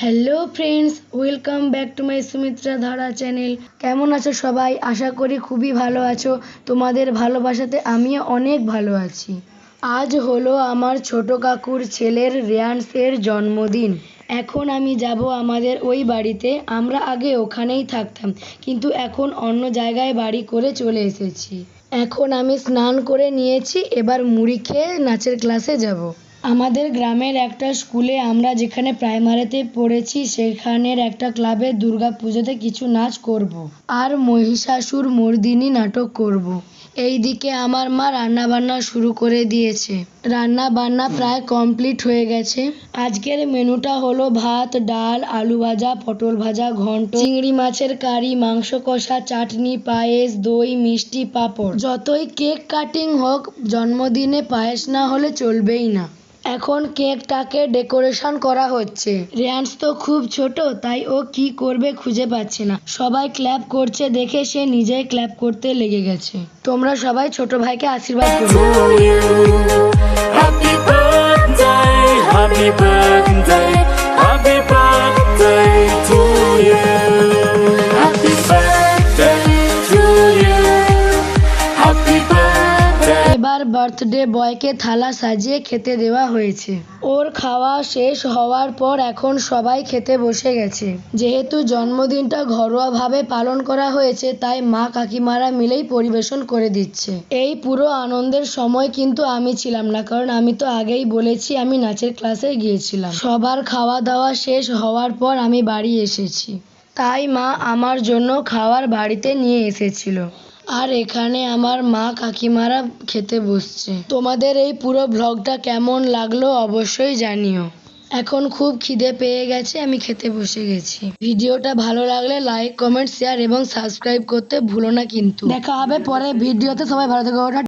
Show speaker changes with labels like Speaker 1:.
Speaker 1: Welcome back to my Sumitra Dhara channel কেমন আছো সবাই? আশা করি খুবই ভালো আছো। তোমাদের ভালোবাসাতে আমিও অনেক ভালো আছি। আজ হলো আমার ছোট কাকুর ছেলের রেয়ান্সের জন্মদিন। এখন আমি যাব আমাদের ওই বাড়িতে। আমরা আগে ওখানেই থাকতাম। কিন্তু এখন অন্য জায়গায় বাড়ি করে চলে এসেছি। এখন আমি স্নান করে নিয়েছি। এবার মুড়ি খেয়ে নাচের ক্লাসে যাব। আমাদের গ্রামের একটা স্কুলে আমরা যেখানে প্রাইমারিতে পড়েছি, সেখানের একটা ক্লাবে দুর্গা পুজোতে কিছু নাচ করব। আর মহিষাসুর মর্দিনী নাটক করব। এইদিকে আমার মা রান্না বান্না শুরু করে দিয়েছে রান্না বান্না প্রায় কমপ্লিট হয়ে গেছে আজকের মেনুটা হলো ভাত, ডাল, আলু ভাজা, পটল ভাজা, ঘন্ট, চিংড়ি মাছের কারি, মাংস কষা, চাটনি, পায়েস, দই, মিষ্টি, পাঁপড় যতই কেক কাটিং হোক, জন্মদিনে পায়েস না হলে চলবেই না এখন কেকটাকে ডেকোরেশন করা হচ্ছে। র্যান্স তো খুব ছোট, তাই ও কি করবে খুঁজে পাচ্ছে না। সবাই ক্ল্যাপ করছে দেখে সে নিজেই ক্ল্যাপ করতে লেগে গেছে। তোমরা সবাই ছোট ভাইকে আশীর্বাদ করো। বার্থডে বয়কে থালা সাজিয়ে খেতে দেওয়া হয়েছে। ওর খাওয়া শেষ হওয়ার পর এখন সবাই খেতে বসে গেছে। যেহেতু জন্মদিনটা ঘরোয়াভাবে পালন করা হয়েছে, তাই মা কাকিমারা মিলেই পরিবেশন করে দিচ্ছে। এই পুরো আনন্দের সময় কিন্তু আমি ছিলাম না, কারণ আমি তো আগেই বলেছি আমি নাচের ক্লাসে গিয়েছিলাম। সবার খাওয়া দাওয়া শেষ হওয়ার পর আমি বাড়ি এসেছি। তাই মা আমার জন্য খাবার বাড়িতে নিয়ে এসেছিল। আর এখানে আমার মা কাকিমারা খেতে বসছে। তোমাদের এই পুরো ব্লগটা কেমন লাগল অবশ্যই জানিও। এখন খুব খিদে পেয়ে গেছে, আমি খেতে বসে গেছি। ভিডিওটা ভালো লাগলে লাইক কমেন্ট শেয়ার এবং সাবস্ক্রাইব করতে ভুলো না কিন্তু। দেখা হবে পরে ভিডিওতে, সবাই ভালো থেকো